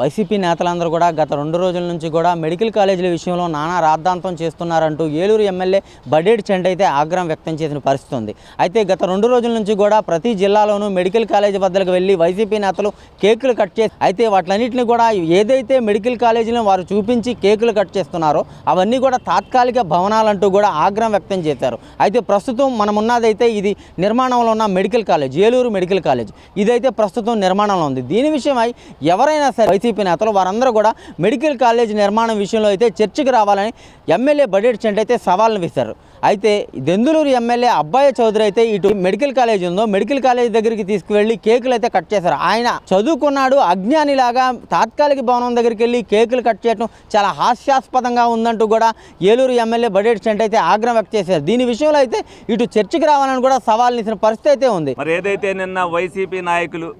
YCP నేతలందరూ కూడా గత రెండు రోజుల నుంచి కూడా మెడికల్ కాలేజీల విషయంలో నానా రాద్ధాంతం చేస్తున్నారంటూ ఏలూరు ఎమ్మెల్యే బడేడ్ చెండ్ అయితే ఆగ్రహం వ్యక్తం చేసిన పరిస్థితి ఉంది. అయితే గత రెండు రోజుల నుంచి కూడా ప్రతి జిల్లాలోనూ మెడికల్ కాలేజీ వద్దకు వెళ్ళి వైసీపీ నేతలు కేకులు కట్ చేసి అయితే వాటిలన్నింటినీ కూడా ఏదైతే మెడికల్ కాలేజీలను వారు చూపించి కేకులు కట్ చేస్తున్నారో అవన్నీ కూడా తాత్కాలిక భవనాలంటూ కూడా ఆగ్రహం వ్యక్తం చేశారు. అయితే ప్రస్తుతం మనం ఉన్నదైతే ఇది నిర్మాణంలో ఉన్న medical college Eluru medical college. ఇదైతే ప్రస్తుతం నిర్మాణంలో ఉంది. దీని విషయమై ఎవరైనా సరే వైసీపీ నేతలు వారందరూ కూడా మెడికల్ కాలేజ్ నిర్మాణం విషయంలో అయితే చర్చకు రావాలని ఎమ్మెల్యే బడేట్ చెంట్ అయితే సవాల్ను విస్తారు అయితే దెందులూరు ఎమ్మెల్యే అబ్బాయి చౌదరి అయితే ఇటు మెడికల్ కాలేజ్ ఉందో మెడికల్ కాలేజ్ దగ్గరికి తీసుకువెళ్ళి కేకులు అయితే కట్ చేశారు. ఆయన చదువుకున్నాడు అజ్ఞానిలాగా తాత్కాలిక భవనం దగ్గరికి వెళ్ళి కేకులు కట్ చేయడం చాలా హాస్యాస్పదంగా ఉందంటూ కూడా ఏలూరు ఎమ్మెల్యే బడేట్ చెంట్ అయితే ఆగ్రహం వ్యక్తం చేశారు. దీని విషయంలో అయితే ఇటు చర్చకు రావాలని కూడా సవాల్ ఇచ్చిన పరిస్థితి అయితే ఉంది. మరి ఏదైతే నిన్న వైసీపీ నాయకులు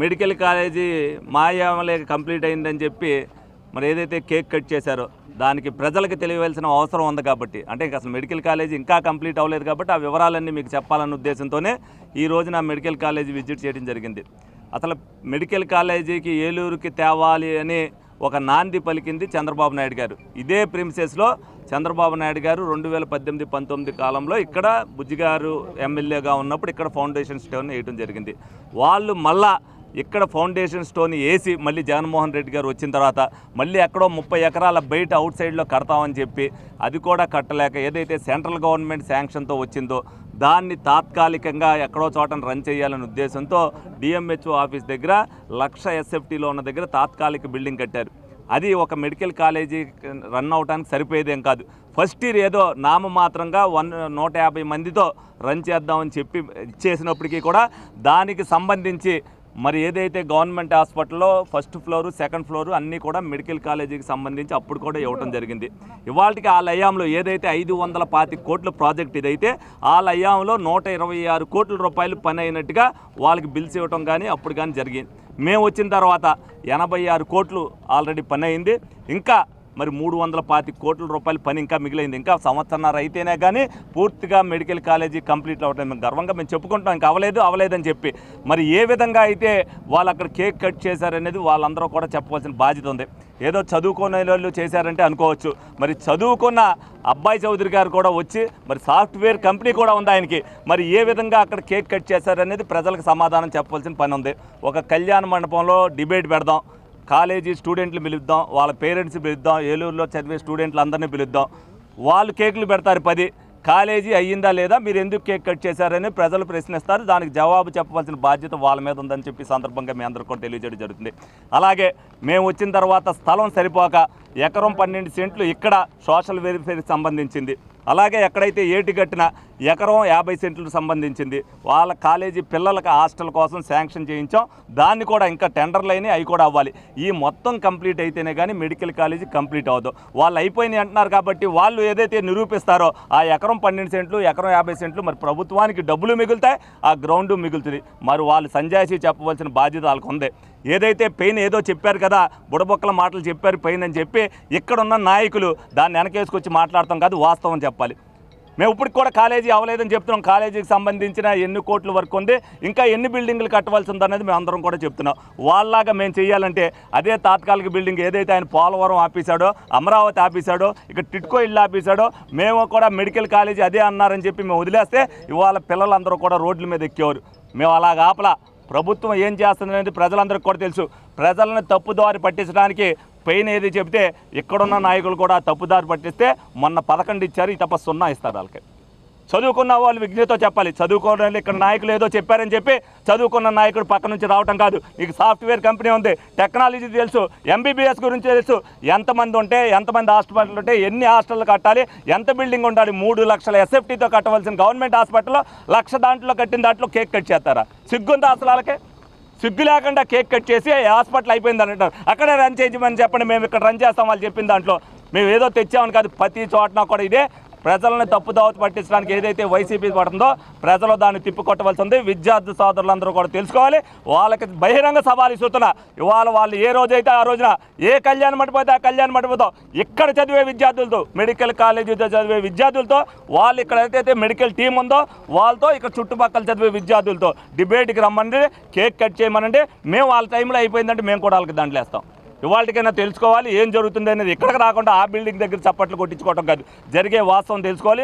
మెడికల్ కాలేజీ మాయామలే కంప్లీట్ అయిందని చెప్పి మరి ఏదైతే కేక్ కట్ చేశారో దానికి ప్రజలకు తెలియవలసిన అవసరం ఉంది కాబట్టి. అంటే అసలు మెడికల్ కాలేజీ ఇంకా కంప్లీట్ అవ్వలేదు కాబట్టి ఆ వివరాలన్నీ మీకు చెప్పాలన్న ఉద్దేశంతోనే ఈ రోజున మెడికల్ కాలేజీ విజిట్ చేయడం జరిగింది. అసలు మెడికల్ కాలేజీకి ఏలూరుకి తేవాలి అని ఒక నాంది పలికింది చంద్రబాబు నాయుడు గారు. ఇదే ప్రిమిసెస్లో చంద్రబాబు నాయుడు గారు రెండు వేల పద్దెనిమిది పంతొమ్మిది కాలంలో ఇక్కడ బుజ్జిగారు ఎమ్మెల్యేగా ఉన్నప్పుడు ఇక్కడ ఫౌండేషన్ స్టోన్ వేయడం జరిగింది. వాళ్ళు మళ్ళా ఇక్కడ ఫౌండేషన్ స్టోన్ వేసి మళ్ళీ జగన్మోహన్ రెడ్డి గారు వచ్చిన తర్వాత మళ్ళీ ఎక్కడో ముప్పై ఎకరాల బయట అవుట్ సైడ్లో కడతామని చెప్పి అది కూడా కట్టలేక ఏదైతే సెంట్రల్ గవర్నమెంట్ శాంక్షన్తో వచ్చిందో దాన్ని తాత్కాలికంగా ఎక్కడో చోటను రన్ చేయాలనే ఉద్దేశంతో డిఎంహెచ్ఓ ఆఫీస్ దగ్గర లక్ష ఎస్ఎఫ్టీలో ఉన్న దగ్గర తాత్కాలిక బిల్డింగ్ కట్టారు. అది ఒక మెడికల్ కాలేజీ రన్ అవడానికి సరిపోయేదేం కాదు. ఫస్ట్ ఇయర్ ఏదో నామమాత్రంగా వన్ నూట యాభై మందితో రన్ చేద్దామని చెప్పి ఇచ్చేసినప్పటికీ కూడా దానికి సంబంధించి మరి ఏదైతే గవర్నమెంట్ హాస్పిటల్లో ఫస్ట్ ఫ్లోరు సెకండ్ ఫ్లోరు అన్నీ కూడా మెడికల్ కాలేజీకి సంబంధించి అప్పుడు కూడా ఇవ్వడం జరిగింది. ఇవాళకి ఆ లయాంలో ఏదైతే ఐదు వందల పాతి కోట్ల ప్రాజెక్ట్ ఇదైతే ఆ లయాంలో నూట ఇరవై ఆరు కోట్ల రూపాయలు పని అయినట్టుగా వాళ్ళకి బిల్స్ ఇవ్వటం కానీ అప్పుడు కానీ జరిగింది. మేము వచ్చిన తర్వాత ఎనభై ఆరు కోట్లు ఆల్రెడీ పని అయింది. ఇంకా మరి మూడు వందల పాతి కోట్ల రూపాయల పని ఇంకా మిగిలింది. ఇంకా సంవత్సరన్నర అయితేనే కానీ పూర్తిగా మెడికల్ కాలేజీ కంప్లీట్ అవ్వడం మేము గర్వంగా మేము చెప్పుకుంటాం ఇంకా అవ్వలేదు అవలేదని చెప్పి. మరి ఏ విధంగా అయితే వాళ్ళు అక్కడ కేక్ కట్ చేశారనేది వాళ్ళందరూ కూడా చెప్పవలసిన బాధ్యత ఉంది. ఏదో చదువుకునే వాళ్ళు చేశారంటే అనుకోవచ్చు. మరి చదువుకున్న అబ్బాయి చౌదరి గారు కూడా వచ్చి మరి సాఫ్ట్వేర్ కంపెనీ కూడా ఉంది ఆయనకి. మరి ఏ విధంగా అక్కడ కేక్ కట్ చేశారనేది ప్రజలకు సమాధానం చెప్పవలసిన పని ఉంది. ఒక కళ్యాణ మండపంలో డిబేట్ పెడదాం. కాలేజీ స్టూడెంట్లు పిలుద్దాం వాళ్ళ పేరెంట్స్ పిలుద్దాం ఏలూరులో చదివే స్టూడెంట్లు అందరినీ పిలుద్దాం. వాళ్ళు కేకులు పెడతారు పది. కాలేజీ అయ్యిందా లేదా మీరు ఎందుకు కేక్ కట్ చేశారని ప్రజలు ప్రశ్నిస్తారు. దానికి జవాబు చెప్పవలసిన బాధ్యత వాళ్ళ మీద ఉందని చెప్పి సందర్భంగా మీ అందరికీ కూడా తెలియజేయడం జరుగుతుంది. అలాగే మేము వచ్చిన తర్వాత స్థలం సరిపోక ఎకరం పన్నెండు సెంట్లు ఇక్కడ సోషల్ వెల్ఫేర్కి సంబంధించింది. అలాగే ఎక్కడైతే ఏటి కట్టిన ఎకరం యాభై సెంట్లకు సంబంధించింది. వాళ్ళ కాలేజీ పిల్లలకు హాస్టల్ కోసం శాంక్షన్ చేయించాం. దాన్ని కూడా ఇంకా టెండర్లు అయినాయి అవి కూడా అవ్వాలి. ఈ మొత్తం కంప్లీట్ అయితేనే కానీ మెడికల్ కాలేజీ కంప్లీట్ అవ్వదు. వాళ్ళు అయిపోయినాయి అంటున్నారు కాబట్టి వాళ్ళు ఏదైతే నిరూపిస్తారో ఆ ఎకరం పన్నెండు సెంట్లు ఎకరం యాభై సెంట్లు మరి ప్రభుత్వానికి డబ్బులు మిగులుతాయి ఆ గ్రౌండ్ మిగులుతుంది. మరి వాళ్ళు సంజాయిషి చెప్పవలసిన బాధ్యత వాళ్ళకు ఉంది ఏదైతే పెయిన్ ఏదో చెప్పారు కదా బుడబొక్కల మాటలు చెప్పారు పెయిన్ అని చెప్పి ఇక్కడున్న నాయకులు దాన్ని వెనకేసుకొచ్చి మాట్లాడతాం కాదు వాస్తవం చెప్పాలి. మేము ఇప్పటికి కూడా కాలేజీ అవ్వలేదని చెప్తున్నాం. కాలేజీకి సంబంధించిన ఎన్ని కోట్ల వరకు ఉంది ఇంకా ఎన్ని బిల్డింగ్లు కట్టవలసి ఉందనేది మేము అందరం కూడా చెప్తున్నాం. వాళ్ళలాగా మేము చేయాలంటే అదే తాత్కాలిక బిల్డింగ్ ఏదైతే ఆయన పోలవరం ఆపేశాడో అమరావతి ఆపేశాడో ఇక్కడ టిట్కో ఇల్లు ఆపేశాడో మేము కూడా మెడికల్ కాలేజీ అదే అన్నారని చెప్పి మేము వదిలేస్తే ఇవాళ పిల్లలందరూ కూడా రోడ్ల మీద ఎక్కేవారు. మేము అలాగ ఆపలా. ప్రభుత్వం ఏం చేస్తుందనేది ప్రజలందరికీ కూడా తెలుసు. ప్రజలను తప్పుదారి పట్టించడానికి పెయిన్ ఏది చెబితే ఇక్కడున్న నాయకులు కూడా తప్పుదారి పట్టిస్తే మొన్న పదకొండు ఇచ్చారు ఈ తప్ప సున్నా ఇస్తారు వాళ్ళకి. చదువుకున్న వాళ్ళు విజ్ఞతో చెప్పాలి. చదువుకోవడం ఇక్కడ నాయకులు ఏదో చెప్పారని చెప్పి చదువుకున్న నాయకుడు పక్క నుంచి రావటం కాదు. నీకు సాఫ్ట్వేర్ కంపెనీ ఉంది టెక్నాలజీ తెలుసు ఎంబీబీఎస్ గురించి తెలుసు. ఎంతమంది ఉంటే ఎంతమంది హాస్పిటల్ ఉంటే ఎన్ని హాస్టల్ కట్టాలి ఎంత బిల్డింగ్ ఉండాలి మూడు లక్షల ఎస్ఎఫ్టీతో కట్టవలసిన గవర్నమెంట్ హాస్పిటల్లో లక్ష దాంట్లో కట్టిన దాంట్లో కేక్ కట్ చేస్తారా? సిగ్గుందా అసలు సిగ్గు లేకుండా కేక్ కట్ చేసి హాస్పిటల్ అయిపోయింది అంటారు అక్కడే రన్ చేయమని చెప్పండి మేము ఇక్కడ రన్ చేస్తాం వాళ్ళు చెప్పిన దాంట్లో. మేము ఏదో తెచ్చామని కాదు ప్రతి చోటన కూడా ఇదే ప్రజలను తప్పుదావత పట్టించడానికి ఏదైతే వైసీపీ పడుతుందో ప్రజలు దాన్ని తిప్పికొట్టవలసి ఉంది విద్యార్థి సోదరులందరూ కూడా తెలుసుకోవాలి. వాళ్ళకి బహిరంగ సవాలు ఇస్తున్నా ఇవాళ వాళ్ళు ఏ రోజైతే ఆ రోజున ఏ కళ్యాణ మండపం అయితే ఆ కళ్యాణ మండపంతో ఇక్కడ చదివే విద్యార్థులతో మెడికల్ కాలేజీతో చదివే విద్యార్థులతో వాళ్ళు ఇక్కడ ఏదైతే మెడికల్ టీం ఉందో వాళ్ళతో ఇక్కడ చుట్టుపక్కల చదివే విద్యార్థులతో డిబేట్కి రమ్మండి కేక్ కట్ చేయమనండి. మేము వాళ్ళ టైంలో అయిపోయిందంటే మేము కూడా వాళ్ళకి దాంట్లో వేస్తాం ఇవాళకైనా తెలుసుకోవాలి ఏం జరుగుతుంది అనేది ఇక్కడికి రాకుండా ఆ బిల్డింగ్ దగ్గర చప్పట్లు కొట్టించుకోవటం కాదు. జరిగే వాస్తవం తెలుసుకోవాలి.